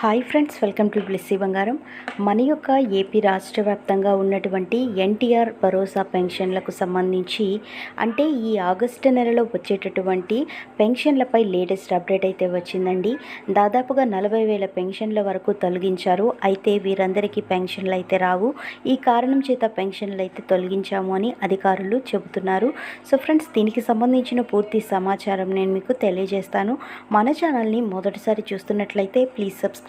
Hi friends welcome to Blessy Bangaram మన యొక్క AP రాష్ట్ర వ్యాప్తంగా ఉన్నటువంటి ఎన్టీఆర్ భరోసా పెన్షన్లకు సంబంధించి అంటే ఈ ఆగస్టు నెలలో వచ్చేటటువంటి పెన్షన్లపై లేటెస్ట్ అప్డేట్ అయితే వచ్చిందండి. దాదాపుగా నలభై వేల పెన్షన్ల వరకు తొలగించారు. అయితే వీరందరికీ పెన్షన్లు అయితే రావు. ఈ కారణం చేత పెన్షన్లు అయితే తొలగించాము అని అధికారులు చెబుతున్నారు. సో ఫ్రెండ్స్ దీనికి సంబంధించిన పూర్తి సమాచారం నేను మీకు తెలియజేస్తాను. మన ఛానల్ని మొదటిసారి చూస్తున్నట్లయితే ప్లీజ్ సబ్స్క్రైబ్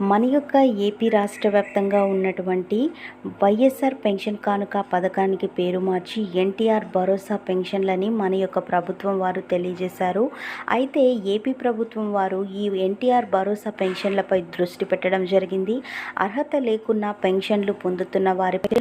మన యొక్క ఏపీ రాష్ట్ర వ్యాప్తంగా ఉన్నటువంటి వైఎస్ఆర్ పెన్షన్ కానుక పథకానికి పేరు మార్చి ఎన్టీఆర్ భరోసా పెన్షన్లని మన యొక్క ప్రభుత్వం వారు తెలియజేశారు. అయితే ఏపీ ప్రభుత్వం వారు ఈ ఎన్టీఆర్ భరోసా పెన్షన్లపై దృష్టి పెట్టడం జరిగింది. అర్హత లేకున్నా పెన్షన్లు పొందుతున్న వారిపై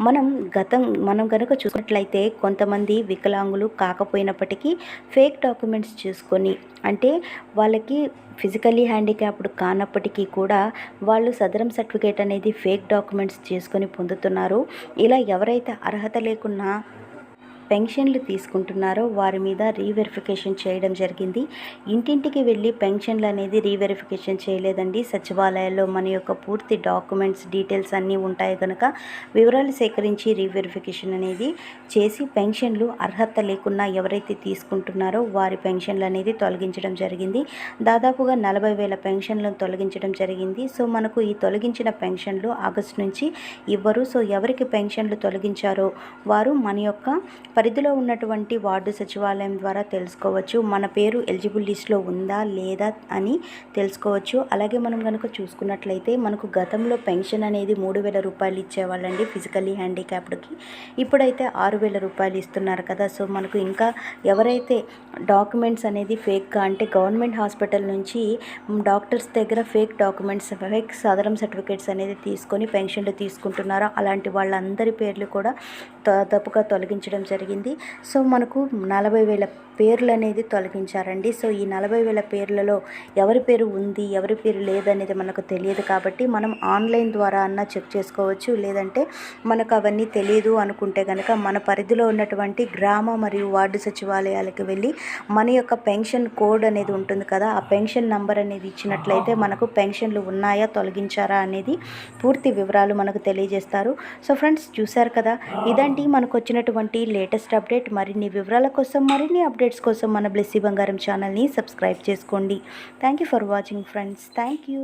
మనం గతం మనం కనుక చూసినట్లయితే కొంతమంది వికలాంగులు కాకపోయినప్పటికీ ఫేక్ డాక్యుమెంట్స్ చేసుకొని అంటే వాళ్ళకి ఫిజికల్లీ హ్యాండిక్యాప్డ్ కానప్పటికీ కూడా వాళ్ళు సదరం సర్టిఫికేట్ అనేది ఫేక్ డాక్యుమెంట్స్ చేసుకొని పొందుతున్నారు. ఇలా ఎవరైతే అర్హత లేకున్నా పెన్షన్లు తీసుకుంటున్నారో వారి మీద రీవెరిఫికేషన్ చేయడం జరిగింది. ఇంటింటికి వెళ్ళి పెన్షన్లు అనేది రీవెరిఫికేషన్ చేయలేదండి. సచివాలయాల్లో మన యొక్క పూర్తి డాక్యుమెంట్స్ డీటెయిల్స్ అన్నీ ఉంటాయి కనుక వివరాలు సేకరించి రీవెరిఫికేషన్ అనేది చేసి పెన్షన్లు అర్హత లేకున్నా ఎవరైతే తీసుకుంటున్నారో వారి పెన్షన్లు అనేది తొలగించడం జరిగింది. దాదాపుగా నలభై వేల పెన్షన్లను తొలగించడం జరిగింది. సో మనకు ఈ తొలగించిన పెన్షన్లు ఆగస్టు నుంచి ఇవ్వరు. సో ఎవరికి పెన్షన్లు తొలగించారో వారు మన యొక్క పరిధిలో ఉన్నటువంటి వార్డు సచివాలయం ద్వారా తెలుసుకోవచ్చు. మన పేరు ఎలిజిబుల్ లిస్ట్లో ఉందా లేదా అని తెలుసుకోవచ్చు. అలాగే మనం కనుక చూసుకున్నట్లయితే మనకు గతంలో పెన్షన్ అనేది మూడు వేల రూపాయలు ఇచ్చేవాళ్ళండి ఫిజికల్లీ హ్యాండిక్యాప్డ్కి. ఇప్పుడైతే ఆరు వేల రూపాయలు ఇస్తున్నారు కదా. సో మనకు ఇంకా ఎవరైతే డాక్యుమెంట్స్ అనేది ఫేక్గా అంటే గవర్నమెంట్ హాస్పిటల్ నుంచి డాక్టర్స్ దగ్గర fake documents fake Sadaram certificates అనేది తీసుకొని పెన్షన్లు తీసుకుంటున్నారో? అలాంటి వాళ్ళందరి పేర్లు కూడా తప్పుగా తొలగించడం జరిగింది. సో మనకు నలభై వేల పేర్లు అనేది తొలగించారండి. సో ఈ నలభై వేల పేర్లలో ఎవరి పేరు ఉంది ఎవరి పేరు లేదనేది మనకు తెలియదు కాబట్టి మనం ఆన్లైన్ ద్వారా అన్న చెక్ చేసుకోవచ్చు. లేదంటే మనకు అవన్నీ తెలియదు అనుకుంటే కనుక మన పరిధిలో ఉన్నటువంటి గ్రామ మరియు వార్డు సచివాలయాలకు వెళ్ళి మన యొక్క పెన్షన్ కోడ్ అనేది ఉంటుంది కదా ఆ పెన్షన్ నంబర్ అనేది ఇచ్చినట్లయితే మనకు పెన్షన్లు ఉన్నాయా తొలగించారా అనేది పూర్తి వివరాలు మనకు తెలియజేస్తారు. సో ఫ్రెండ్స్ చూశారు కదా ఇదండి మనకు వచ్చినటువంటి లేటెస్ట్ అప్డేట్ మరిన్ని వివరాల కోసం మరిన్ని అప్డేట్స్ కోసం మన బ్లెస్సీ బంగారం ఛానల్ని సబ్స్క్రైబ్ చేసుకోండి. Thank you for watching friends thank you